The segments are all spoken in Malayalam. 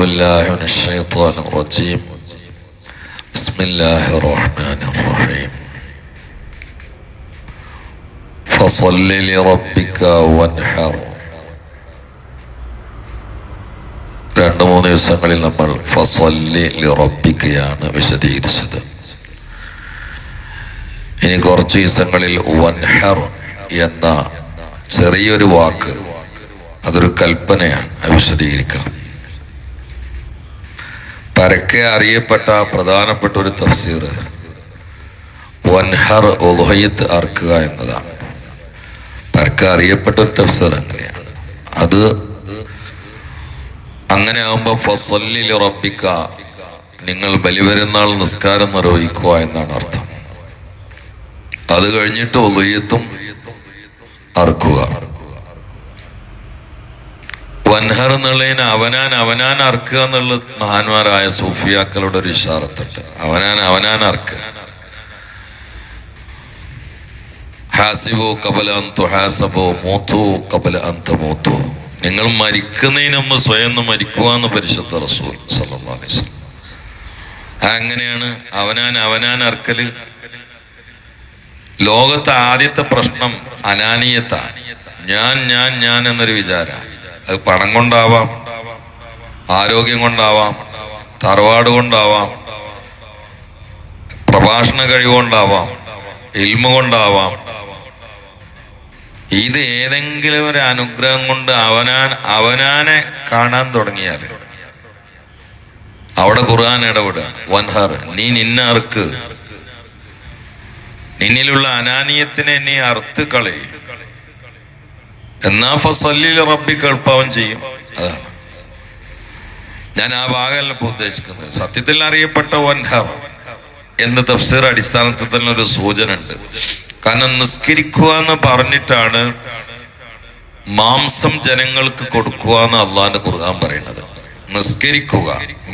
بالله من الشيطان الرجيم بسم الله الرحمن الرحيم فصل لربك وانحر രണ്ട് മൂന്ന് ദിവസങ്ങളിൽ നമ്മൾ ഫസല്ലി ലിറബിക്കയാണ് വിശദീകരിച്ചത് ഇനി കുറച്ച് ദിവസങ്ങളിൽ വൻഹർ എന്ന ചെറിയൊരു വാക്ക് അതൊരു കൽപ്പനയാണ് അത് വിശദീകരിക്കാം പരക്കെ അറിയപ്പെട്ട പ്രധാനപ്പെട്ട ഒരു തഫ്സീർ. വൻഹർ ഉൽഹയത്ത് അർക്കുക എന്നതാണ്. പരക്കെ അറിയപ്പെട്ട ഒരു തഫ്സീർ അങ്ങനെയാണ്. അത് അങ്ങനെ ആകുമ്പോൾ ഫസല്ലിൽ ഉറപ്പിക്ക നിങ്ങൾ ബലിപെരുന്നാൾ നിസ്കാരം നിർവഹിക്കുക എന്നാണ് അർത്ഥം. അത് കഴിഞ്ഞിട്ട് ഉലയത്തും അറുക്കുക വൻഹർ എന്നുള്ളതിന് അവനാൻ അവനാൻ അർക്കുക എന്നുള്ള മഹാന്മാരായ സൂഫിയാക്കളുടെ ഒരു ഇഷാറത്തുണ്ട്. അവനാൻ അവനാൻ അർക്കുക. ഹാസിബോ കബല അന്തു ഹാസബോ മൂത്തു കബല അന്ത മൂത്തു. നിങ്ങൾ മരിക്കുന്നതിന് മുമ്പ് സ്വയം മരിക്കുവാന്ന് പരിശുദ്ധ റസൂൽ വസല്ലം. അങ്ങനെയാണ് അവനാൻ അവനാൻ അർക്കൽ. ലോകത്തെ ആദ്യത്തെ പ്രശ്നം അനാനീയത്താണ്. ഞാൻ ഞാൻ ഞാൻ എന്നൊരു വിചാരം അത് പണം കൊണ്ടാവാം ആരോഗ്യം കൊണ്ടാവാം തറവാട് കൊണ്ടാവാം പ്രഭാഷണ കഴിവുകൊണ്ടാവാം ഇൽമ കൊണ്ടാവാം. ഇത് ഏതെങ്കിലും ഒരു അനുഗ്രഹം കൊണ്ട് അവനാൻ അവനാനെ കാണാൻ തുടങ്ങിയാൽ അവിടെ ഖുർആൻ ഇടപെടുക. വൻഹർ നീ നിന്നർക്ക് നിന്നിലുള്ള അനാനീയത്തിനെ നീ അറുത്ത് കളയും എന്നാ ഫസല്ലിൽ റബ്ബി കേൾപ്പാവൻ ചെയ്യും. അതാണ്. ഞാൻ ആ ഭാഗമല്ല ഇപ്പോൾ ഉദ്ദേശിക്കുന്നത്. സത്യത്തിൽ അറിയപ്പെട്ട വൻഹർ എന്ന തഫ്സീർ അടിസ്ഥാനത്തിൽ തന്നെ ഒരു സൂചന ഉണ്ട് കാരണം നിസ്കരിക്കുക എന്ന് പറഞ്ഞിട്ടാണ് മാംസം ജനങ്ങൾക്ക് കൊടുക്കുക എന്ന് അള്ളാന്റെ ഖുർആൻ പറയുന്നത്. നിസ്കരിക്കുക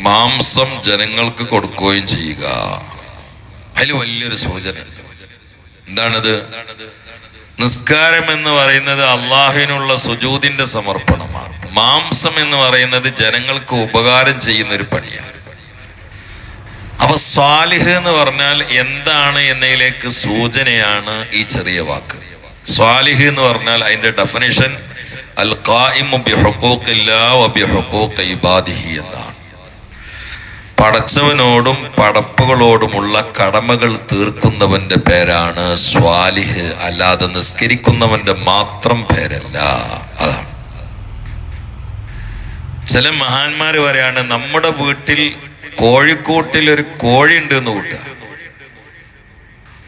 മാംസം ജനങ്ങൾക്ക് കൊടുക്കുകയും ചെയ്യുക. അതിൽ വലിയൊരു സൂചന എന്താണത്? നിസ്കാരം എന്ന് പറയുന്നത് അള്ളാഹുവിനുള്ള സുജൂതിന്റെ സമർപ്പണമാണ്. മാംസം എന്ന് പറയുന്നത് ജനങ്ങൾക്ക് ഉപകാരം ചെയ്യുന്ന ഒരു പണിയാണ്. അപ്പൊ സ്വാലിഹ് എന്ന് പറഞ്ഞാൽ എന്താണ് എന്നതിലേക്ക് സൂചനയാണ് ഈ ചെറിയ വാക്ക്. സ്വാലിഹ് എന്ന് പറഞ്ഞാൽ അതിന്റെ ഡെഫിനിഷൻ അൽ എന്നാണ്. പടച്ചവനോടും പടപ്പുകളോടുമുള്ള കടമകൾ തീർക്കുന്നവന്റെ പേരാണ് സ്വാലിഹ്. അല്ലാതെ നിസ്കരിക്കുന്നവന്റെ മാത്രം പേരല്ല. അതാണ്. ചില മഹാന്മാർ പറയാണ് നമ്മുടെ വീട്ടിൽ കോഴിക്കൂട്ടിൽ ഒരു കോഴി ഉണ്ട് എന്ന് കൂട്ടുക.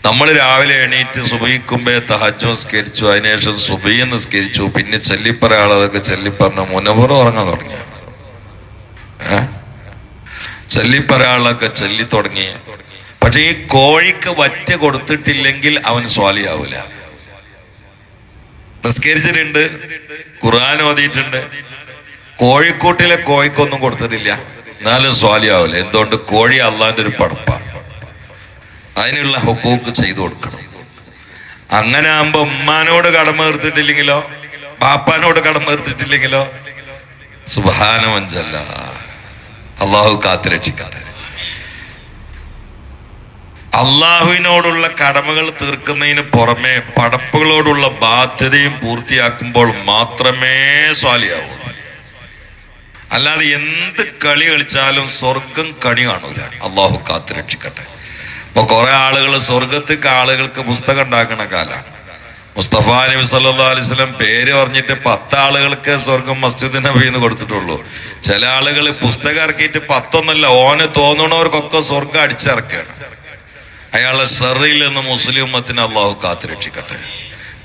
നമ്മൾ രാവിലെ എണീറ്റ് സുബഹിക്കുമ്പേ തഹജ് നിസ്കരിച്ചു. അതിനുശേഷം സുബൈ നിസ്കരിച്ചു. പിന്നെ ചെല്ലിപ്പറ ആളതൊക്കെ ചെല്ലിപ്പറഞ്ഞ മുനപുറം ഉറങ്ങാൻ തുടങ്ങിയ ഏഹ് ചൊല്ലിപ്പറയാളൊക്കെ ചൊല്ലി തുടങ്ങി. പക്ഷെ ഈ കോഴിക്ക് വറ്റ കൊടുത്തിട്ടില്ലെങ്കിൽ അവൻ സ്വാലിയാവൂല. നിസ്കരിച്ചിട്ടുണ്ട് ഖുർആൻ ഓതിയിട്ടുണ്ട്. കോഴിക്കൂട്ടിലെ കോഴിക്കൊന്നും കൊടുത്തിട്ടില്ല. എന്നാലും സ്വാലിയാവില്ല എന്തുകൊണ്ട്? കോഴി അള്ളാന്റെ ഒരു പടപ്പാണ്. അതിനുള്ള ഹുക്കൂക്ക് ചെയ്തു കൊടുക്കണം. അങ്ങനെ ആകുമ്പോ ഉമ്മാനോട് കടമ തീർത്തിട്ടില്ലെങ്കിലോ പാപ്പാനോട് കടമ തീർത്തിട്ടില്ലെങ്കിലോ സുബാനമഞ്ചല്ല അള്ളാഹു കാത്തുരക്ഷിക്കാതെ അള്ളാഹുവിനോടുള്ള കടമകൾ തീർക്കുന്നതിന് പുറമെ പടപ്പുകളോടുള്ള ബാധ്യതയും പൂർത്തിയാക്കുമ്പോൾ മാത്രമേ സ്വാലിയാവൂ. അല്ലാതെ എന്ത് കളി കളിച്ചാലും സ്വർഗം കണി കാണൂല. അള്ളാഹു കാത്തു രക്ഷിക്കട്ടെ. അപ്പൊ കുറെ ആളുകൾ സ്വർഗത്തേക്ക് ആളുകൾക്ക് പുസ്തകം ഉണ്ടാക്കുന്ന കാലാണ്. മുസ്തഫ നബി സല്ലാ അലിസ്ലം പേര് പറഞ്ഞിട്ട് പത്ത് ആളുകൾക്ക് സ്വർഗം മസ്ജിദ് നബി എന്ന് കൊടുത്തിട്ടുള്ളൂ. ചില ആളുകൾ പുസ്തകം ഇറക്കിയിട്ട് പത്തൊന്നല്ല ഓന് തോന്നണവർക്കൊക്കെ സ്വർഗം അടിച്ചിറക്കുകയാണ് അയാളെ സെറിയിൽ നിന്ന് മുസ്ലിം ഉമ്മത്തിന് അള്ളാഹു കാത്തുരക്ഷിക്കട്ടെ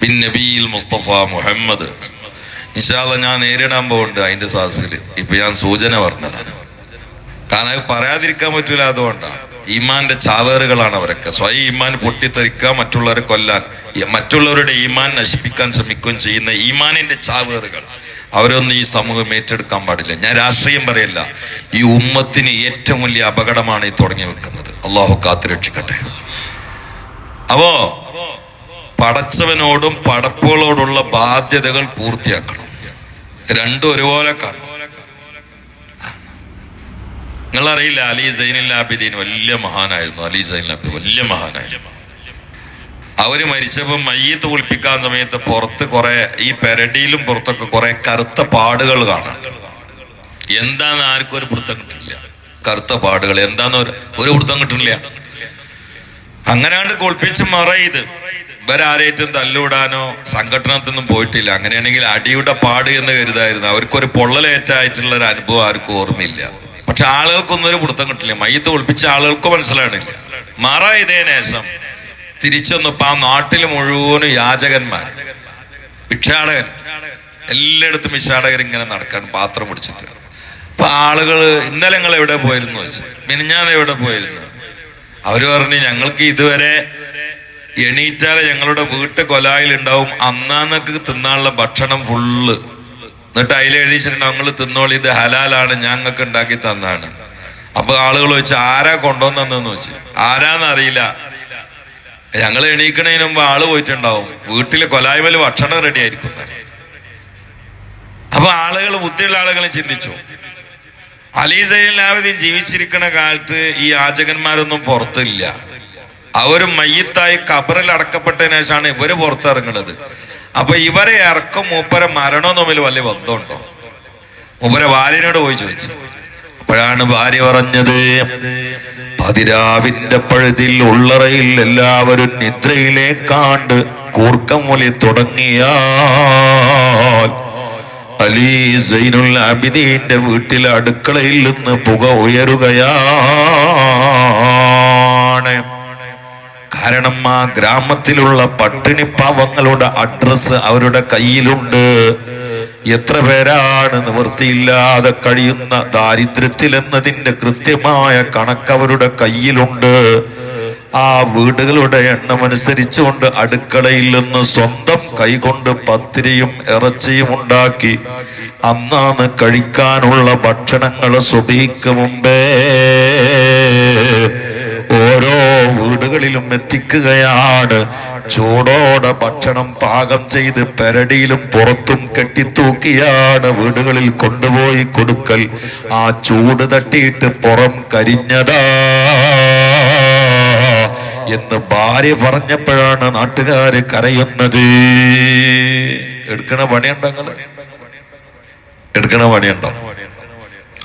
ബിൻ നബിയിൽ മുസ്തഫ മുഹമ്മദ്. ഇൻഷാല്ല ഞാൻ നേരിടാൻ പോകുന്നുണ്ട് അതിന്റെ സാഹസിൽ ഇപ്പൊ ഞാൻ സൂചന പറഞ്ഞതാണ്. കാരണം പറയാതിരിക്കാൻ പറ്റൂല അതുകൊണ്ടാണ്. ഈമാന്റെ ചാവേറുകളാണ് അവരൊക്കെ. സ്വയം ഈമാൻ പൊട്ടിത്തെറിക്കുക മറ്റുള്ളവരെ കൊല്ലാൻ മറ്റുള്ളവരുടെ ഈമാൻ നശിപ്പിക്കാൻ ശ്രമിക്കുകയും ചെയ്യുന്ന ഈമാനിന്റെ ചാവേറുകൾ. അവരൊന്നും ഈ സമൂഹം ഏറ്റെടുക്കാൻ പാടില്ല. ഞാൻ രാഷ്ട്രീയം പറയല്ല. ഈ ഉമ്മത്തിന് ഏറ്റവും വലിയ അപകടമാണ് ഈ തുടങ്ങി വെക്കുന്നത്. അള്ളാഹു കാത്തുരക്ഷിക്കട്ടെ അപ്പോ പടച്ചവനോടും പടപ്പുകളോടുള്ള ബാധ്യതകൾ പൂർത്തിയാക്കണം. രണ്ടും ഒരുപോലെ കാണും നിങ്ങളറിയില്ല അലി സൈനിൽ ആബിദീൻ വലിയ മഹാനായിരുന്നു. അലി സൈനിൽ വലിയ മഹാനായിരുന്നു. അവർ മരിച്ചപ്പോൾ മയ്യത്ത് കുളിപ്പിക്കാൻ സമയത്ത് പുറത്ത് കുറെ ഈ പെരടിയിലും പുറത്തൊക്കെ കുറെ കറുത്ത പാടുകൾ കാണാം. എന്താന്ന് ആർക്കും ഒരു പിടുത്തം കിട്ടില്ല. കറുത്ത പാടുകൾ എന്താന്ന് ഒരു വൃത്തം കിട്ടില്ല അങ്ങനാണ്ട് കുളിപ്പിച്ച് മറയിത് ഇവരാരേറ്റും തല്ലുവിടാനോ സംഘടനത്തൊന്നും പോയിട്ടില്ല. അങ്ങനെയാണെങ്കിൽ അടിയുടെ പാട് എന്ന് കരുതായിരുന്നു. അവർക്കൊരു പൊള്ളലേറ്റായിട്ടുള്ള ഒരു അനുഭവം ആർക്കും ഓർമ്മയില്ല. പക്ഷെ ആളുകൾക്കൊന്നും ഒരു പിടുത്തം കിട്ടില്ല. മയ്യത്ത് ഒളിപ്പിച്ച ആളുകൾക്ക് മനസ്സിലാണില്ല മറ ശേഷം തിരിച്ചൊന്നിപ്പോ ആ നാട്ടിൽ മുഴുവനും യാചകന്മാർ ഭിക്ഷാടകൻ എല്ലായിടത്തും ഭിക്ഷാടകർ ഇങ്ങനെ നടക്കാൻ പാത്രം പിടിച്ചിട്ട്. അപ്പൊ ആളുകൾ ഇന്നലെ ഞങ്ങൾ എവിടെ പോയിരുന്നു വെച്ചു മിനിഞ്ഞാന്ന് എവിടെ പോയിരുന്നു? അവർ പറഞ്ഞു ഞങ്ങൾക്ക് ഇതുവരെ എണീറ്റാലെ ഞങ്ങളുടെ വീട്ട് കൊലായിൽ ഉണ്ടാവും. അന്നാന്നൊക്കെ തിന്നാനുള്ള ഭക്ഷണം ഫുള്ള് എന്നിട്ട് അതിൽ എഴുതിച്ചിട്ടുണ്ട് ഞങ്ങൾ തിന്നോളി ഇത് ഹലാലാണ് ഞങ്ങൾക്ക് ഉണ്ടാക്കി തന്നാണ്. അപ്പൊ ആളുകൾ വെച്ച് ആരാ കൊണ്ടുവന്നെന്ന് വെച്ച് ആരാന്ന് അറിയില്ല. ഞങ്ങൾ എണീക്കണതിന് മുമ്പ് ആൾ പോയിട്ടുണ്ടാവും. വീട്ടിൽ കൊലായ്മൽ ഭക്ഷണം റെഡി ആയിരിക്കും. അപ്പൊ ആളുകൾ ബുദ്ധിയുള്ള ആളുകൾ ചിന്തിച്ചു. അലി സൈലാവദ്ദീൻ ജീവിച്ചിരിക്കുന്ന കാലത്ത് ഈ ആചകന്മാരൊന്നും പുറത്തില്ല. അവർ മയ്യത്തായി കബറിൽ അടക്കപ്പെട്ടതിന് ശേഷമാണ് ഇവർ പുറത്തിറങ്ങുന്നത് അപ്പൊ ഇവരെ ഇറക്കും മൂപ്പരെ മരണവും തമ്മിൽ വലിയ ബന്ധമുണ്ടോ? മൂപ്പരെ ഭാര്യനോട് പോയി ചോദിച്ചു. അപ്പോഴാണ് ഭാര്യ പറഞ്ഞത് പതിരാവിന്റെ പഴുതിൽ ഉള്ളറയിൽ എല്ലാവരും നിദ്രയിലേക്കാണ്ട് കൂർക്കം വലി തുടങ്ങിയാൽ അലി സൈനുൽ അബിദീന്റെ വീട്ടിലെ അടുക്കളയിൽ നിന്ന് പുക ഉയരുകയാണ് കാരണം ആ ഗ്രാമത്തിലുള്ള പട്ടിണി പാവങ്ങളുടെ അഡ്രസ് അവരുടെ കയ്യിലുണ്ട്. എത്ര പേരാണ് നിവൃത്തിയില്ലാതെ കഴിയുന്ന ദാരിദ്ര്യത്തിൽ എന്നതിന്റെ കൃത്യമായ കണക്ക് അവരുടെ കയ്യിലുണ്ട്. ആ വീടുകളുടെ എണ്ണം അനുസരിച്ചുകൊണ്ട് അടുക്കളയിൽ നിന്ന് സ്വന്തം കൈകൊണ്ട് പത്തിരിയും ഇറച്ചിയും ഉണ്ടാക്കി അന്നാണ് കഴിക്കാനുള്ള ഭക്ഷണങ്ങൾ സുബീക്ക് മുമ്പേ. ഓരോ വീടുകളിലും എത്തിക്കുകയാണ്. ചൂടോടെ ഭക്ഷണം പാകം ചെയ്ത് പെരടിയിലും പുറത്തും കെട്ടിത്തൂക്കിയാണ് വീടുകളിൽ കൊണ്ടുപോയി കൊടുക്കൽ. ആ ചൂട് തട്ടിയിട്ട് പുറം കരിഞ്ഞതാ എന്ന് ഭാര്യ പറഞ്ഞപ്പോഴാണ് നാട്ടുകാര് കരയുന്നത്. എടുക്കണ പണിയുണ്ടോ എടുക്കണ പണിയുണ്ടോ?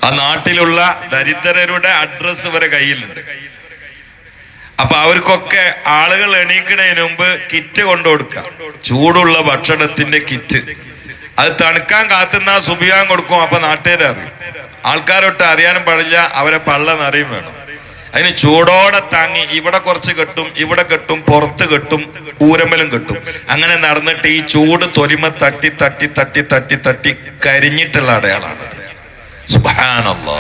ആ നാട്ടിലുള്ള ദരിദ്രരുടെ അഡ്രസ് വരെ കയ്യിലുണ്ട്. അപ്പൊ അവർക്കൊക്കെ ആളുകൾ എണീക്കണതിന് മുമ്പ് കിറ്റ് കൊണ്ടു കൊടുക്കുക ചൂടുള്ള ഭക്ഷണത്തിന്റെ കിറ്റ്. അത് തണുക്കാൻ കാത്തുന്ന സുബിയാൻ കൊടുക്കും അപ്പൊ നാട്ടുകാരറിയും ആൾക്കാരൊട്ട് അറിയാനും പാടില്ല അവരെ പള്ള നിറയും വേണം. അതിന് ചൂടോടെ താങ്ങി ഇവിടെ കുറച്ച് കെട്ടും ഇവിടെ കെട്ടും പുറത്ത് കെട്ടും ഊരമ്പലും കെട്ടും. അങ്ങനെ നടന്നിട്ട് ഈ ചൂട് തൊലിമ തട്ടി തട്ടി തട്ടി തട്ടി തട്ടി കരിഞ്ഞിട്ടുള്ള അടയാളാണത്. സുബാനല്ലാ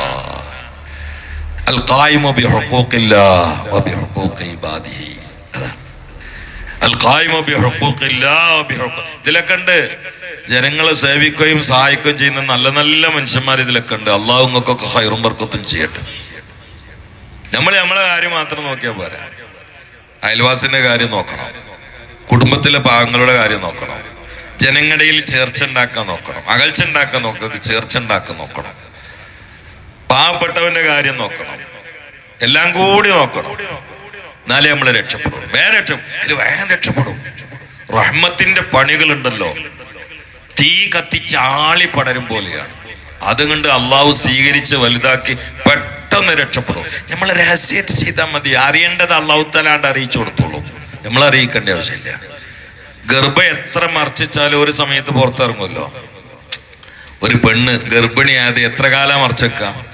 ഇതിലൊക്കെ ഉണ്ട്. ജനങ്ങളെ സേവിക്കുകയും സഹായിക്കുകയും ചെയ്യുന്ന നല്ല നല്ല മനുഷ്യന്മാർ ഇതിലൊക്കെ ഉണ്ട്. അള്ളാഹു നിങ്ങൾക്കൊക്കെ ഹൈറും വർക്കത്തും ചെയ്യട്ടെ. നമ്മൾ നമ്മളെ കാര്യം മാത്രം നോക്കിയാൽ പോരാ. അയൽവാസിന്റെ കാര്യം നോക്കണം. കുടുംബത്തിലെ ഭാഗങ്ങളുടെ കാര്യം നോക്കണം. ജനങ്ങളിടയിൽ ചേർച്ച ഉണ്ടാക്കാൻ നോക്കണം. അകൽച്ച ഉണ്ടാക്കാൻ നോക്കരുത് ചേർച്ച ഉണ്ടാക്കാൻ നോക്കണം. പാവപ്പെട്ടവന്റെ കാര്യം നോക്കണം. എല്ലാം കൂടി നോക്കണം. എന്നാലേ നമ്മളെ രക്ഷപ്പെടും വേറെ രക്ഷപ്പെടും വേഗം രക്ഷപ്പെടും. റഹ്മത്തിന്റെ പണികളുണ്ടല്ലോ. തീ കത്തിച്ച് ആളി പടരും പോലെയാണ്. അതുകൊണ്ട് അള്ളാഹു സ്വീകരിച്ച് വലുതാക്കി പെട്ടെന്ന് രക്ഷപ്പെടും. നമ്മൾ രഹസ്യമായിട്ട് ചെയ്താൽ മതി. അറിയേണ്ടത് അള്ളാഹു തലാണ്ട് അറിയിച്ചു കൊടുത്തോളൂ. നമ്മൾ അറിയിക്കേണ്ട ആവശ്യമില്ല. ഗർഭ എത്ര മർച്ചിച്ചാലും ഒരു സമയത്ത് പുറത്തിറങ്ങുമല്ലോ. ഒരു പെണ്ണ് ഗർഭിണിയായത് എത്ര കാലം മറച്ചേക്കാം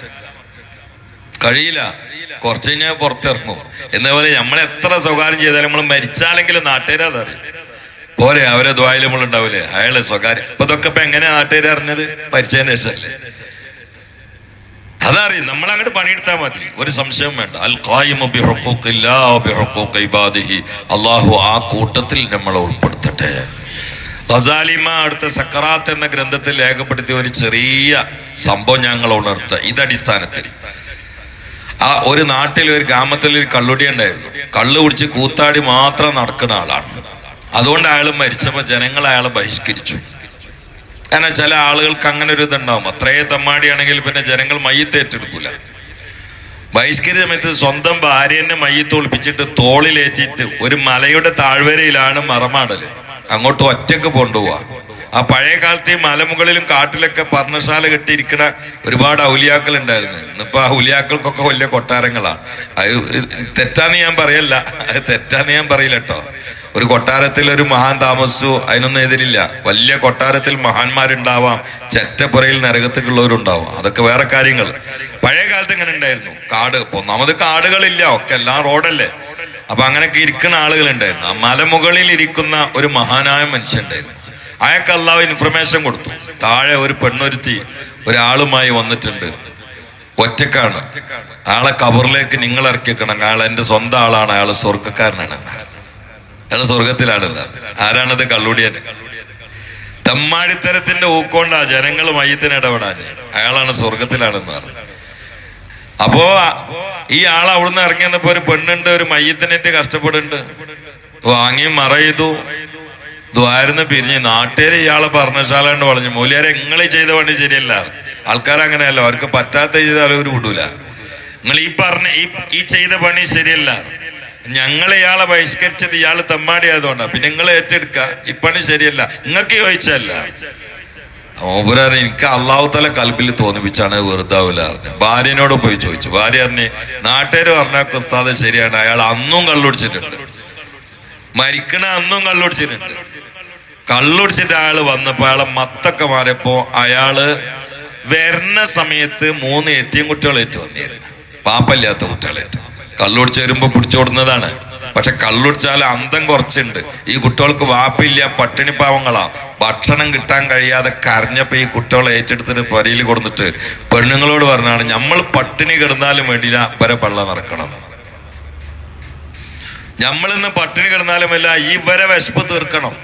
കഴിയില്ല. കുറച്ച് കഴിഞ്ഞാൽ പുറത്തിറങ്ങും. എന്ന പോലെ നമ്മൾ എത്ര സ്വകാര്യം ചെയ്താലും നമ്മൾ മരിച്ചാലെങ്കിലും നാട്ടുകാരെ അതറിയും. പോരെ അവരെ ദ്വായിൽ നമ്മൾ ഉണ്ടാവില്ലേ അയാൾ സ്വകാര്യം. അപ്പൊ ഇതൊക്കെ ഇപ്പൊ എങ്ങനെയാ നാട്ടുകാരെ അറിഞ്ഞത്? മരിച്ചതിന് ശേഷമല്ലേ അതറിയും. നമ്മൾ അങ്ങോട്ട് പണിയെടുത്താൽ മതി. ഒരു സംശയം വേണ്ട. അൽ അള്ളാഹു ആ കൂട്ടത്തിൽ നമ്മളെ ഉൾപ്പെടുത്തട്ടെ. ഗസാലിമ അടുത്ത സക്കറാത്ത് എന്ന ഗ്രന്ഥത്തിൽ രേഖപ്പെടുത്തിയ ഒരു ചെറിയ സംഭവം ഞങ്ങൾ ഉണർത്തുക. ഇതടിസ്ഥാനത്തിൽ. ആ ഒരു നാട്ടിൽ ഒരു ഗ്രാമത്തിൽ ഒരു കള്ളുടി ഉണ്ടായിരുന്നു. കള്ളു കുടിച്ച് കൂത്താടി മാത്രം നടക്കുന്ന ആളാണ്. അതുകൊണ്ട് അയാൾ മരിച്ചപ്പോൾ ജനങ്ങൾ അയാളെ ബഹിഷ്കരിച്ചു. കാരണം ചില ആളുകൾക്ക് അങ്ങനെ ഒരു ഇതുണ്ടാവും. അത്രേ തമ്മാടിയാണെങ്കിൽ പിന്നെ ജനങ്ങൾ മയ്യത്തേറ്റെടുക്കൂല ബഹിഷ്കരിച്ച സമയത്ത് സ്വന്തം ഭാര്യനെ മയ്യത്ത് ഒളിപ്പിച്ചിട്ട് തോളിലേറ്റിട്ട് ഒരു മലയുടെ താഴ്വരയിലാണ് മറമാടൽ. അങ്ങോട്ട് ഒറ്റയ്ക്ക് കൊണ്ടുപോവാ. ആ പഴയ കാലത്ത് ഈ മലമുകളിലും കാട്ടിലൊക്കെ പർണശാല കെട്ടിയിരിക്കുന്ന ഒരുപാട് ഔലിയാക്കൾ ഉണ്ടായിരുന്നു ഇന്നിപ്പോ ആ ഔലിയാക്കൾക്കൊക്കെ വലിയ കൊട്ടാരങ്ങളാണ്. അത് തെറ്റാന്ന് ഞാൻ പറയല്ല. അത് തെറ്റാന്ന് ഞാൻ പറയില്ല കേട്ടോ ഒരു കൊട്ടാരത്തിൽ ഒരു മഹാൻ താമസിച്ചു അതിനൊന്നും എതിരില്ല. വലിയ കൊട്ടാരത്തിൽ മഹാന്മാരുണ്ടാവാം ചെറ്റപ്പുറയിൽ നരകത്തിലുള്ളവരുണ്ടാവാം. അതൊക്കെ വേറെ കാര്യങ്ങൾ. പഴയ കാലത്ത് ഇങ്ങനെ ഉണ്ടായിരുന്നു. കാട് ഒന്നാമത് കാടുകളില്ല. ഒക്കെ എല്ലാം റോഡല്ലേ. അപ്പൊ അങ്ങനെയൊക്കെ ഇരിക്കുന്ന ആളുകളുണ്ടായിരുന്നു. ആ മലമുകളിൽ ഇരിക്കുന്ന ഒരു മഹാനായ മനുഷ്യണ്ടായിരുന്നു അയാൾക്ക് അള്ളാഹു ഇൻഫർമേഷൻ കൊടുത്തു. താഴെ ഒരു പെണ്ണൊരുത്തി ഒരാളുമായി വന്നിട്ടുണ്ട്. ഒറ്റക്കാണ്. ആളെ കബറിലേക്ക് നിങ്ങൾ ഇറക്കിക്കണം അയാൾ എന്റെ സ്വന്തം ആളാണ്. അയാൾ സ്വർഗക്കാരനാണ് അയാൾ സ്വർഗത്തിലാണ് ആരാണത്? കള്ളുടിയൻ. തമ്മാടിത്തരത്തിന്റെ ഊക്കൊണ്ടാ ജനങ്ങൾ മയ്യത്തിന് ഇടപെടാൻ. അയാളാണ് സ്വർഗത്തിലാണെന്ന് പറഞ്ഞു. അപ്പോ ഈ ആൾ അവിടുന്ന് ഇറങ്ങി വന്നപ്പോ ഒരു പെണ്ണുണ്ട് ഒരു മയ്യത്തിനേറ്റ് കഷ്ടപ്പെടുന്നുണ്ട്. വാങ്ങി മറ ചെയ്തു. ദ്വാരുന്ന് പിരിഞ്ഞ് നാട്ടുകാരെ ഇയാളെ പറഞ്ഞശാലാണ്ട് പറഞ്ഞു മൂലിയാരെ നിങ്ങൾ ചെയ്ത പണി ശരിയല്ല. ആൾക്കാർ അങ്ങനെയല്ല അവർക്ക് പറ്റാത്ത ചെയ്താൽ അവർ വിടൂല നിങ്ങൾ ഈ പറഞ്ഞ ഈ ചെയ്ത പണി ശരിയല്ല. ഞങ്ങൾ ഇയാളെ ബഹിഷ്കരിച്ചത് ഇയാൾ തമ്മാടി ആയതുകൊണ്ടാ. പിന്നെ നിങ്ങൾ ഏറ്റെടുക്ക ഈ പണി ശരിയല്ല. നിങ്ങൾക്ക് ചോദിച്ചല്ല ഓബുരാൻ എനിക്ക് അള്ളാഹു തല കൽബിൽ തോന്നിപ്പിച്ചാണ് വെറുതാവില്ല അറിഞ്ഞു ഭാര്യനോട് പോയി ചോദിച്ചു. ഭാര്യ അറിഞ്ഞ് നാട്ടുകാർ പറഞ്ഞ ഉസ്താദ് ശരിയാണ്. അയാൾ അന്നും കള്ളുടിച്ചിട്ടുണ്ട് മരിക്കണ അന്നും കള്ളുടിച്ചിട്ടുണ്ട്. കള്ളുടിച്ചിട്ട് അയാൾ വന്നപ്പോ അയാളെ മത്തൊക്കെ മാറിയപ്പോ അയാൾ വരുന്ന സമയത്ത് മൂന്ന് എത്തിയും കുട്ടികളേറ്റ് വന്നിരുന്നു. പാപ്പല്ലാത്ത കുട്ടികളേറ്റ് കള്ളുടിച്ച് വരുമ്പോ പിടിച്ചോടുന്നതാണ് പക്ഷെ കള്ളുടിച്ചാൽ അന്തം കുറച്ചുണ്ട്. ഈ കുട്ടികൾക്ക് വാപ്പില്ല പട്ടിണി പാവങ്ങളാ. ഭക്ഷണം കിട്ടാൻ കഴിയാതെ കരഞ്ഞപ്പോ ഈ കുട്ടികളെ ഏറ്റെടുത്തിട്ട് പൊരയിൽ കൊടുത്തിട്ട് പെണ്ണുങ്ങളോട് പറഞ്ഞാണ് നമ്മൾ പട്ടിണി കിടന്നാലും വേണ്ടിയില്ല വരെ പള്ള നടക്കണം നമ്മളിന്ന് പട്ടിണി കിടന്നാലുമല്ല ഈ വരെ വിശപ്പ് തീർക്കണം.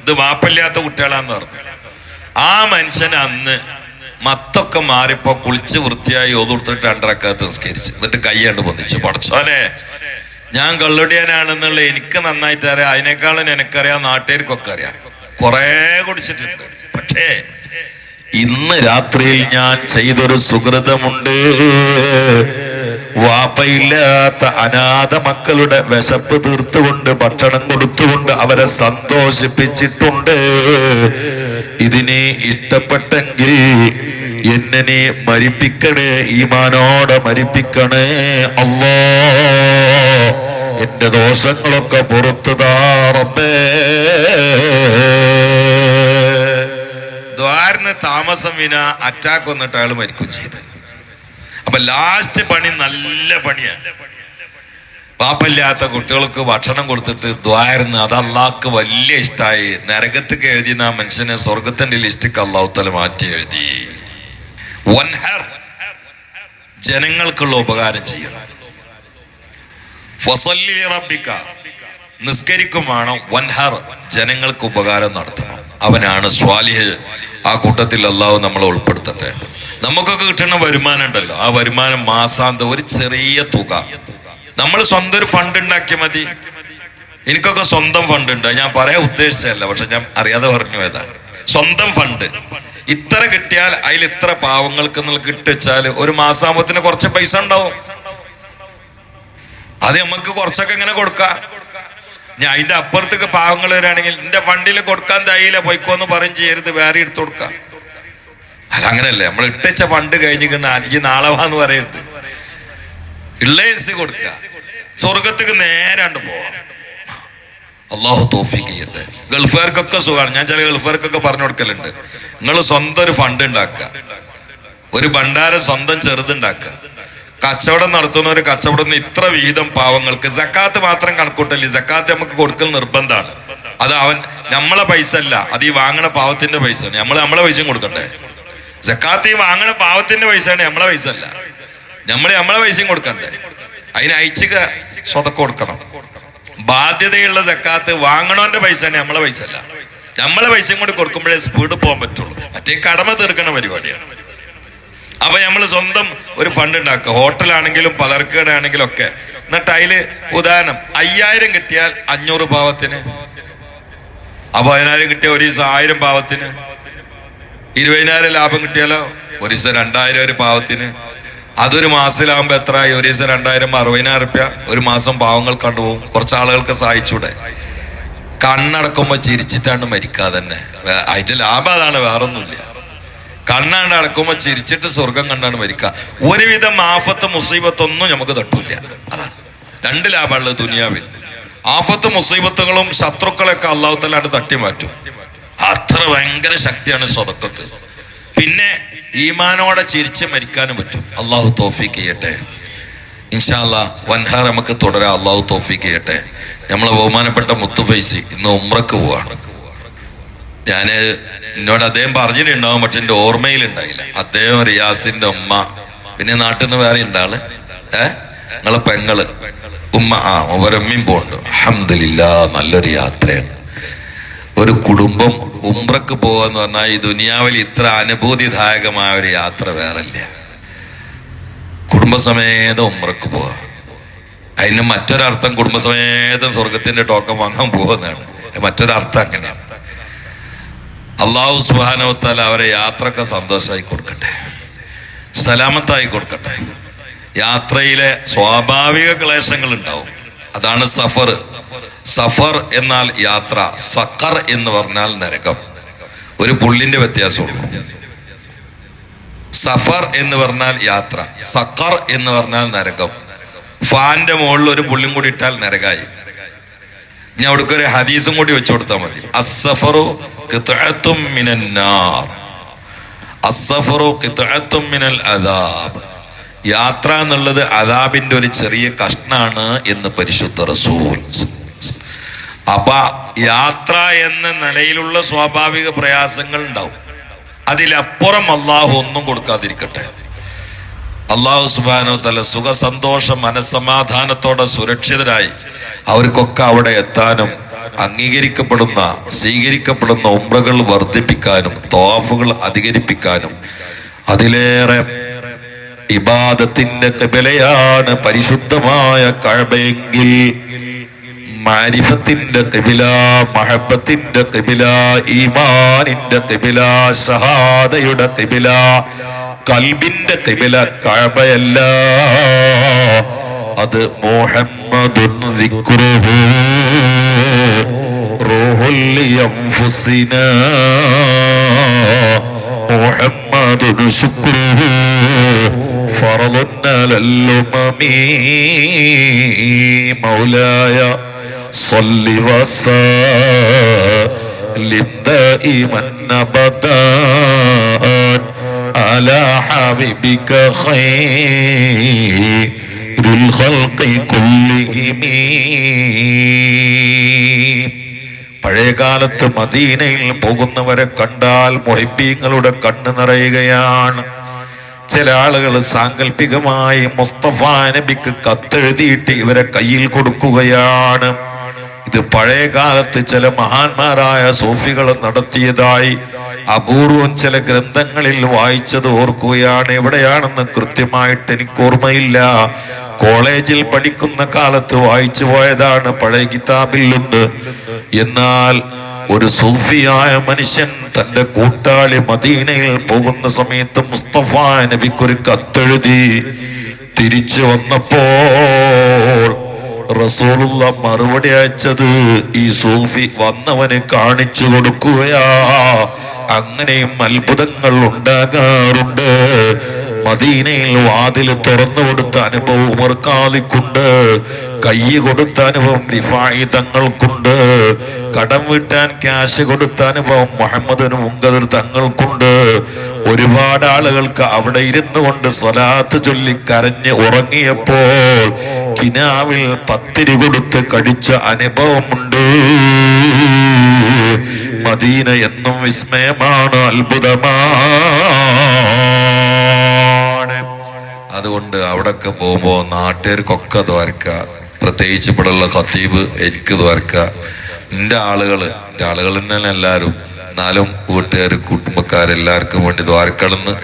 ഇത് വാപ്പില്ലാത്ത കുട്ടികളാന്ന് പറഞ്ഞു. ആ മനുഷ്യൻ അന്ന് മത്തൊക്കെ മാറിപ്പോ കുളിച്ച് വൃത്തിയായി ഓതുകൊടുത്തിട്ട് രണ്ടരക്കാലത്ത് നിസ്കരിച്ചു. എന്നിട്ട് കൈയാണ്ട് പൊന്നിച്ചു പടച്ചോനെ ഞാൻ കള്ളുടിയാനാണെന്നുള്ള എനിക്ക് നന്നായിട്ട് അറിയാം. അതിനേക്കാളും എനിക്കറിയാം നാട്ടുകാർക്കൊക്കെ അറിയാം. കൊറേ കുടിച്ചിട്ടുണ്ട്. പക്ഷേ ഇന്ന് രാത്രിയിൽ ഞാൻ ചെയ്തൊരു സുഹൃതമുണ്ട്. വാപ്പയില്ലാത്ത അനാഥ മക്കളുടെ വിശപ്പ് തീർത്തുകൊണ്ട് ഭക്ഷണം കൊടുത്തുകൊണ്ട് അവരെ സന്തോഷിപ്പിച്ചിട്ടുണ്ട്. ഇതിനെ ഇഷ്ടപ്പെട്ടെങ്കിൽ എന്നെ നീ മരിപ്പിക്കണേ ഈമാനോടെ മരിപ്പിക്കണേ. അല്ലോ എന്റെ ദോഷങ്ങളൊക്കെ പുറത്തു താറപ്പേ ദ്വാരന് താമസം വിന അറ്റാക്ക് വന്നിട്ട് ആൾ മരിക്കും ചെയ്തു. ലാസ്റ്റ് പണി നല്ല പണിയാണ് പാപ്പല്ലാത്ത കുട്ടികൾക്ക് ഭക്ഷണം കൊടുത്തിട്ട് ദ്വാരുന്ന് അത് അള്ളാഹ്ക്ക് വലിയ ഇഷ്ടമായി നരകത്തേക്ക് എഴുതി ആ മനുഷ്യനെ സ്വർഗത്തിന്റെ ലിസ്റ്റിക്ക് അള്ളാഹുത്തല മാറ്റി എഴുതി. വൻഹർ ജനങ്ങൾക്കുള്ള ഉപകാരം ചെയ്യണം. ഫസല്ലി റബ്ബിക. നിസ്കരിക്കും വൻഹർ ജനങ്ങൾക്ക് ഉപകാരം നടത്തണം. അവനാണ് സ്വാലിഹ്. ആ കൂട്ടത്തിൽ അള്ളാഹു നമ്മളെ ഉൾപ്പെടുത്തട്ടെ. നമുക്കൊക്കെ കിട്ടുന്ന വരുമാനം ഉണ്ടല്ലോ. ആ വരുമാനം മാസാന്തം ഒരു ചെറിയ തുക. നമ്മൾ സ്വന്തം ഒരു ഫണ്ട് ഉണ്ടാക്കിയാൽ മതി. എനിക്കൊക്കെ സ്വന്തം ഫണ്ട് ഉണ്ട്. ഞാൻ പറയാൻ ഉദ്ദേശിച്ചതല്ല പക്ഷെ ഞാൻ അറിയാതെ പറഞ്ഞു ഏതാണ് സ്വന്തം ഫണ്ട് ഇത്ര കിട്ടിയാൽ അതിൽ ഇത്ര പാവങ്ങൾക്ക് ഇട്ടുവെച്ചാൽ ഒരു മാസാകുമ്പത്തിന് കുറച്ച് പൈസ ഉണ്ടാവും. അത് നമുക്ക് കുറച്ചൊക്കെ ഇങ്ങനെ കൊടുക്കാം. ഞാൻ അതിന്റെ അപ്പുറത്തേക്ക് പാവങ്ങൾ വരാണെങ്കിൽ എന്റെ ഫണ്ടിൽ കൊടുക്കാൻ തയ്യില്ല പോയിക്കോന്ന് പറയും ചെയ്യരുത്. വേറെ എടുത്തു കൊടുക്കാം. അല്ല അങ്ങനെയല്ലേ നമ്മൾ ഇട്ടച്ച പണ്ട് കഴിഞ്ഞിരിക്കുന്ന അഞ്ച് നാളവാന്ന് പറയരുത്. ഇള്ളേഴ്സ് കൊടുക്കുക സ്വർഗത്തേക്ക് നേരാണ്ട് പോവാം. അള്ളാഹു തോഫിക്ക് ചെയ്യട്ടെ ഗൾഫുകാർക്കൊക്കെ സുഖമാണ്. ഞാൻ ചില ഗൾഫുകാർക്കൊക്കെ പറഞ്ഞു കൊടുക്കലുണ്ട്. നിങ്ങൾ സ്വന്തം ഒരു ഫണ്ട് ഉണ്ടാക്കുക ഒരു ഭണ്ഡാരം സ്വന്തം ചെറുതുണ്ടാക്കുക കച്ചവടം നടത്തുന്ന ഒരു കച്ചവടം ഇത്ര വിഹിതം പാവങ്ങൾക്ക് ജക്കാത്ത് മാത്രം കണക്കൂട്ടല്ലേ? ജക്കാത്ത് നമുക്ക് കൊടുക്കൽ നിർബന്ധമാണ് അത് അവൻ നമ്മളെ പൈസ അല്ല. അത് ഈ വാങ്ങണ പാവത്തിന്റെ പൈസ നമ്മൾ നമ്മളെ പൈസയും കൊടുക്കണ്ടേ? ജക്കാത്ത് വാങ്ങണ പാവത്തിന്റെ പൈസയാണ് നമ്മളെ പൈസ അല്ല. നമ്മൾ നമ്മളെ പൈസയും കൊടുക്കണ്ടേ? അതിന് അയച്ചുക സ്വതക്കം കൊടുക്കണം. ബാധ്യതയുള്ള ജക്കാത്ത് വാങ്ങണോന്റെ പൈസയാണ് നമ്മളെ പൈസ അല്ല. നമ്മളെ പൈസയും കൂടി കൊടുക്കുമ്പോഴേ സ്പീഡ് പോകാൻ പറ്റുള്ളൂ. മറ്റേ കടമ തീർക്കണ പരിപാടിയാണ്. അപ്പൊ നമ്മൾ സ്വന്തം ഒരു ഫണ്ട് ഉണ്ടാക്കുക. ഹോട്ടലാണെങ്കിലും പലർക്കടയാണെങ്കിലും ഒക്കെ. എന്നിട്ട് അതിൽ ഉദാഹരണം അയ്യായിരം കിട്ടിയാൽ അഞ്ഞൂറ് പാവത്തിന്. അപ്പൊ അതിനായിരം കിട്ടിയ ഒരു ദിവസം ആയിരം പാവത്തിന്. ഇരുപതിനായിരം ലാഭം കിട്ടിയാലോ? ഒരു ദിവസം രണ്ടായിരം ഒരു പാവത്തിന്. അതൊരു മാസത്തിലാകുമ്പോൾ എത്ര ഒരു ദിവസം രണ്ടായിരം അറുപതിനായിരം റുപ്യ. ഒരു മാസം പാവങ്ങൾ കണ്ടുപോകും കുറച്ച് ആളുകൾക്ക് സഹായിച്ചൂടെ? കണ്ണടക്കുമ്പോൾ ചിരിച്ചിട്ടാണ് മരിക്കാതെ തന്നെ. അതിന്റെ ലാഭം അതാണ് വേറൊന്നുമില്ല. കണ്ണാണ്ട് അടക്കുമ്പോ ചിരിച്ചിട്ട് സ്വർഗം കണ്ടാണ് മരിക്കുക ഒരുവിധം ആഫത്ത് മുസീബത്തൊന്നും നമുക്ക് തട്ടൂല അതാണ്. രണ്ട് ലാഭമുള്ളത് ദുനിയാവിൽ. ആഫത്ത് മുസീബത്തുകളും ശത്രുക്കളൊക്കെ അള്ളാഹുത്തല്ലാണ്ട് തട്ടി മാറ്റും അത്ര ഭയങ്കര ശക്തിയാണ് സ്വതക്കത്ത് പിന്നെ ഈമാനോടെ ചിരിച്ച് മരിക്കാനും പറ്റും. അള്ളാഹു തോഫിക്ക് ചെയ്യട്ടെ. ഇൻഷാല്ല വൻഹാർ നമുക്ക് തുടരാം. അള്ളാഹു തോഫിക്ക് ചെയ്യട്ടെ. നമ്മളെ ബഹുമാനപ്പെട്ട മുത്തുഫൈസി ഇന്ന് ഉമ്രക്ക് പോവാണ്. ഞാൻ എന്നോട് അദ്ദേഹം പറഞ്ഞിട്ടുണ്ടാവും പക്ഷെ എന്റെ ഓർമ്മയിലുണ്ടായില്ല. അദ്ദേഹം റിയാസിന്റെ ഉമ്മ. പിന്നെ നാട്ടിൽ നിന്ന് വേറെ ഉണ്ടാൾ. ഏഹ് നിങ്ങളെ പെങ്ങൾ. ഉമ്മ. ആ ഒരമ്മയും പോണ്ട് അഹമ്മദില്ല നല്ലൊരു യാത്രയാണ്. ഒരു കുടുംബം ഉംറക്ക് പോവാന്ന് പറഞ്ഞാൽ ഈ ദുനിയാവിൽ ഇത്ര അനുഭൂതിദായകമായ ഒരു യാത്ര വേറല്ല. കുടുംബസമേതം ഉംറക്ക് പോവാ. അതിന് മറ്റൊരർത്ഥം കുടുംബസമേതം സ്വർഗത്തിന്റെ ടോക്കൺ വാങ്ങാൻ പോകുന്നതാണ് മറ്റൊരർത്ഥം അങ്ങനെയാണ്. അള്ളാഹു സുഹാനവത്താൽ അവരെ യാത്രയ്ക്ക് സന്തോഷമായി കൊടുക്കട്ടെ. സലാമത്തായി കൊടുക്കട്ടെ. യാത്രയിലെ സ്വാഭാവിക ക്ലേശങ്ങൾ ഉണ്ടാവും അതാണ് സഫർ. സഫർ എന്നാൽ യാത്ര സക്കർ എന്ന് പറഞ്ഞാൽ നരകം. ഒരു പുള്ളിന്റെ വ്യത്യാസമുള്ളൂ. സഫർ എന്ന് പറഞ്ഞാൽ യാത്ര സക്കർ എന്ന് പറഞ്ഞാൽ നരകം. ഫാന്റെ മുകളിൽ ഒരു പുള്ളിയും കൂടി ഇട്ടാൽ നരകായി. ഞാൻ അവിടേക്ക് ഒരു ഹദീസും കൂടി വെച്ചു കൊടുത്താൽ മതി. അസഫറു കിത്തും മിനൻ അസഫറു കിത്തും മിനൽ അദാബ്. യാത്ര എന്നുള്ളത് അദാബിന്റെ ഒരു ചെറിയ കഷ്ണാണ് എന്ന് പരിശുദ്ധ റസൂൽ. അപ്പൊ യാത്ര എന്ന നിലയിലുള്ള സ്വാഭാവിക പ്രയാസങ്ങൾ ഉണ്ടാവും. അതിലപ്പുറം അള്ളാഹു ഒന്നും കൊടുക്കാതിരിക്കട്ടെ. അള്ളാഹു സുബാനോ തല സുഖ സന്തോഷ മനസ്സമാധാനത്തോടെ സുരക്ഷിതരായി അവർക്കൊക്കെ അവിടെ എത്താനും അംഗീകരിക്കപ്പെടുന്ന സ്വീകരിക്കപ്പെടുന്ന ഉമ്രകൾ വർദ്ധിപ്പിക്കാനും തോഫുകൾ അധികരിപ്പിക്കാനും അതിലേറെ ഇബാദത്തിന്റെ കബിലയാണ് പരിശുദ്ധമായ കഴബെങ്കിൽ മാരിഫത്തിന്റെ കബില മഹബത്തിന്റെ കബില ഈമാനിന്റെ കബില ഷഹാദയുടെ കബില കൽബിന്റെ കബില കഴബയല്ല. അത് മോഹമ്മദ് റൂഹുൽ ലിയൻഫുസിനാ മുഹമ്മദുൻ ശുക്രുഹു ഫറദുൻ അലൽ ഉമമി മൗലായ صل وسلم دائما ابدا على حبيبك خير الخلق كلهم പഴയകാലത്ത് മദീനയിൽ പോകുന്നവരെ കണ്ടാൽ മൊഹിബീങ്ങളുടെ കണ്ണ് നിറയുകയാണ് ചില ആളുകൾ സാങ്കല്പികമായി മുസ്തഫ നബിക്ക് കത്തെഴുതിയിട്ട് ഇവരെ കയ്യിൽ കൊടുക്കുകയാണ്. ഇത് പഴയ കാലത്ത് ചില മഹാന്മാരായ സൂഫികൾ നടത്തിയതായി അപൂർവം ചില ഗ്രന്ഥങ്ങളിൽ വായിച്ചത് ഓർക്കുകയാണ്. എവിടെയാണെന്ന് കൃത്യമായിട്ട് എനിക്ക് ഓർമ്മയില്ല. കോളേജിൽ പഠിക്കുന്ന കാലത്ത് വായിച്ചു പോയതാണ് പഴയ കിതാബിലുണ്ട് എന്നാൽ ഒരു സൂഫിയായ മനുഷ്യൻ തന്റെ കൂട്ടാളി മദീനയിൽ പോകുന്ന സമയത്ത് മുസ്തഫ നബിക്കൊരു കത്തെഴുതി തിരിച്ചു വന്നപ്പോൾ റസൂലുള്ള മറുപടി അയച്ചത് ഈ സൂഫി വന്നവന് കാണിച്ചു കൊടുക്കുകയാ. അങ്ങനെയും അത്ഭുതങ്ങൾ ഉണ്ടാകാറുണ്ട്. മദീനയിൽ വാതിൽ തുറന്നു കൊടുത്ത അനുഭവം ഉമർക്കാലിക്കുണ്ട് കൈ കൊടുത്ത അനുഭവം റിഫായി തങ്ങൾക്കുണ്ട്. കടം വീട്ടാൻ ക്യാഷ് കൊടുത്ത അനുഭവം മുഹമ്മദ് മുങ്കതിർ തങ്ങൾക്കുണ്ട്. ഒരുപാട് ആളുകൾക്ക് അവിടെ ഇരുന്നു കൊണ്ട് സ്വലാത്ത് ചൊല്ലി കരഞ്ഞ് ഉറങ്ങിയപ്പോൾ കിനാവിൽ പത്തിരി കൊടുത്ത് കടിച്ച അനുഭവമുണ്ട്. മദീന എന്നും വിസ്മയമാണ് അത്ഭുതമാണ്. അതുകൊണ്ട് അവിടൊക്കെ പോകുമ്പോ നാട്ടുകാർക്കൊക്കെ ദ്വാരക്ക. പ്രത്യേകിച്ച് ഇവിടെയുള്ള ഖത്തീബ് എനിക്ക് ദ്വാരക്ക. എന്റെ ആളുകൾ എന്റെ ആളുകൾ തന്നെ എല്ലാവരും. എന്നാലും വീട്ടുകാർ കുടുംബക്കാരെല്ലാവർക്കും വേണ്ടി ദ്വാരക്കടന്ന്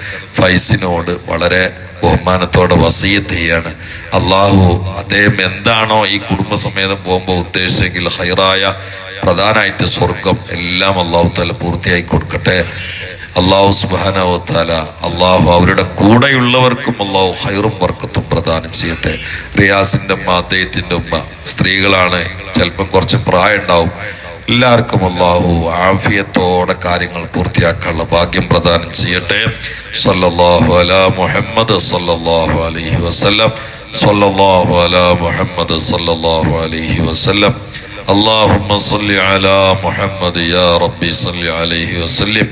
ഫൈസിനോട് വളരെ ബഹുമാനത്തോടെ വസീയത്ത് ചെയ്യാണ്. അള്ളാഹു അദ്ദേഹം എന്താണോ ഈ കുടുംബസമേതം പോകുമ്പോൾ ഉദ്ദേശിച്ചെങ്കിൽ ഹൈറായ പ്രധാനമായിട്ട് സ്വർഗം എല്ലാം അള്ളാഹു താല പൂർത്തിയാക്കി കൊടുക്കട്ടെ. അള്ളാഹു സുബാനാവത്താല അള്ളാഹു അവരുടെ കൂടെയുള്ളവർക്കും അള്ളാഹു ഹൈറും വർക്കത്തും പ്രദാനം ചെയ്യട്ടെ റിയാസിന്റെ ഉമ്മ അദ്ദേഹത്തിന്റെ ഉമ്മ സ്ത്രീകളാണ് ചിലപ്പം കുറച്ച് പ്രായം ഉണ്ടാവും എല്ലാവർക്കും അള്ളാഹു ആഫിയത്തോടെ കാര്യങ്ങൾ പൂർത്തിയാക്കാനുള്ള ഭാഗ്യം പ്രദാനം ചെയ്യട്ടെ സല്ലല്ലാഹു അലാ മുഹമ്മദ് സല്ലല്ലാഹു അലൈഹി വസല്ലം സല്ലല്ലാഹു അലാ മുഹമ്മദ് സല്ലല്ലാഹു അലൈഹി വസല്ലം اللهم صل على محمد يا ربي صل عليه وسلم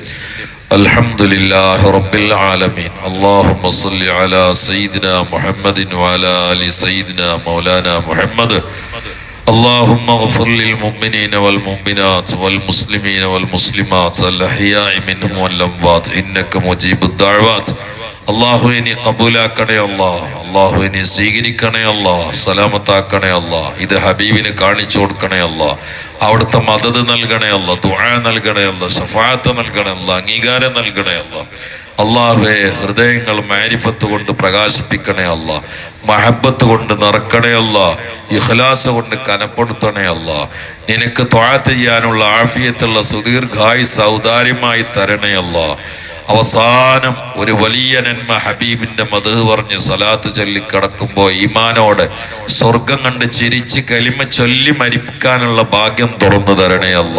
الحمد لله رب العالمين اللهم صل على سيدنا محمد وعلى ال سيدنا مولانا محمد اللهم اغفر للمؤمنين والمؤمنات والمسلمين والمسلمات الاحياء منهم والاموات انك مجيب الدعوات അള്ളാഹുവെ നീ കബൂലാക്കണേ അല്ലാ അള്ളാഹുവെ നീ സ്വീകരിക്കണേ അല്ലാ സലാമത്താക്കണേ അല്ലാ ഇത് ഹബീബിന് കാണിച്ചു കൊടുക്കണേ അല്ലാ അവിടുത്തെ മദത് നൽകണേ അല്ല ദുആ നൽകണേ അല്ല സഫാത്ത് നൽകണേ അല്ല അംഗീകാരം നൽകണേ അല്ല. അള്ളാഹുവെ ഹൃദയങ്ങൾ മാരിഫത്ത് കൊണ്ട് പ്രകാശിപ്പിക്കണേ അല്ല. മഹബത്ത് കൊണ്ട് നിറക്കണേ അല്ല. ഇഖ്ലാസ് കൊണ്ട് കനപ്പെടുത്തണേ അല്ല. നിനക്ക് തൊഴ ചെയ്യാനുള്ള ആഫിയത്തുള്ള സുദീർഘായി സൗദാര്യമായി തരണേ അല്ല. അവസാനം ഒരു വലിയ നന്മ ഹബീബിന്റെ മത് പറഞ്ഞ് സലാത്ത് ചൊല്ലി ഈമാനോട് സ്വർഗം കണ്ട് ചിരിച്ച് കലിമ ചൊല്ലി മരിക്കാനുള്ള ഭാഗ്യം തുറന്നു തരണേ അല്ല.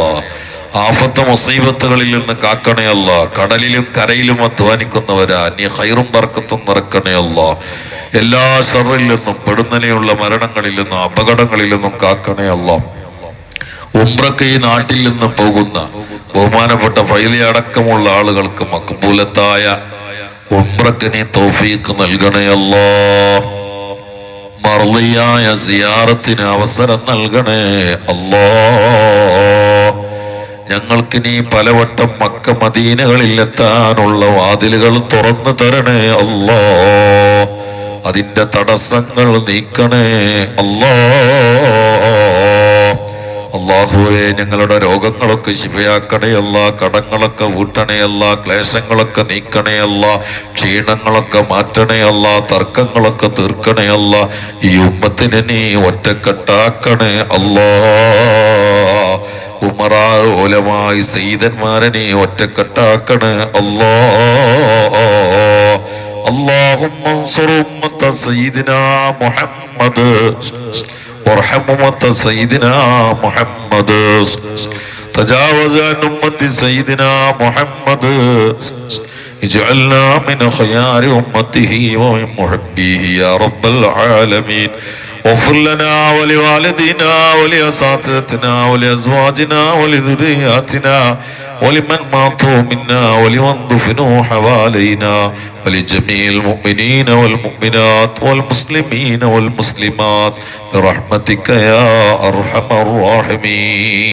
ആഫത്ത് മുസീബത്തുകളിൽ നിന്ന് കാക്കണയല്ല കടലിലും കരയിലും അധ്വാനിക്കുന്നവരാ. നീ ഹൈറും പറക്കത്തും നിറക്കണയല്ല എല്ലാ ഷറിൽ നിന്നും പെടുന്നനെയുള്ള മരണങ്ങളിൽ നിന്നും അപകടങ്ങളിൽ നിന്നും കാക്കണയല്ല ഉംറക്ക് ഈ നാട്ടിൽ നിന്ന് പോകുന്ന ബഹുമാനപ്പെട്ട ഫൈലി അടക്കമുള്ള ആളുകൾക്ക് മക്ബൂലത്തായ ഉംറക്ക് നീ തോഫീക്ക് നൽകണയല്ലോ മർലിയായ സിയാറത്തിന് അവസരം നൽകണേ അല്ലോ. ഞങ്ങൾക്ക് നീ പലവട്ടം മക്ക മദീനകളിൽ എത്താനുള്ള വാതിലുകൾ തുറന്നു തരണേ അല്ലോ. അതിന്റെ തടസ്സങ്ങൾ നീക്കണേ അല്ലോ. അള്ളാഹുവെ ഞങ്ങളുടെ രോഗങ്ങളൊക്കെ ശിവയാക്കണയല്ല കടങ്ങളൊക്കെ ഊട്ടണയല്ല ക്ലേശങ്ങളൊക്കെ നീക്കണയല്ല ക്ഷീണങ്ങളൊക്കെ മാറ്റണയല്ല തർക്കങ്ങളൊക്കെ തീർക്കണയല്ല ഈ ഉമ്മത്തിനെ നീ ഒറ്റക്കെട്ടാക്കണേ അല്ലാ. ഉമറാലമായി സീതന്മാരെ നീ ഒറ്റക്കെട്ടാക്കണേ അല്ലാ. അള്ളാഹുമ്മ സയ്യിദിനാ മുഹമ്മദ് وارحم أمة سيدنا محمد تجاوز عن أمة سيدنا محمد اجعلنا من خيار أمته ومن محبيه يا رب العالمين واغفر لنا ولوالدينا ولأساتذتنا ولأزواجنا ولذرياتنا ولمن ماتوا منا ولمن دفنوا حوالينا ولجميع المؤمنين والمؤمنات والمسلمين والمسلمات برحمتك يا أرحم الراحمين.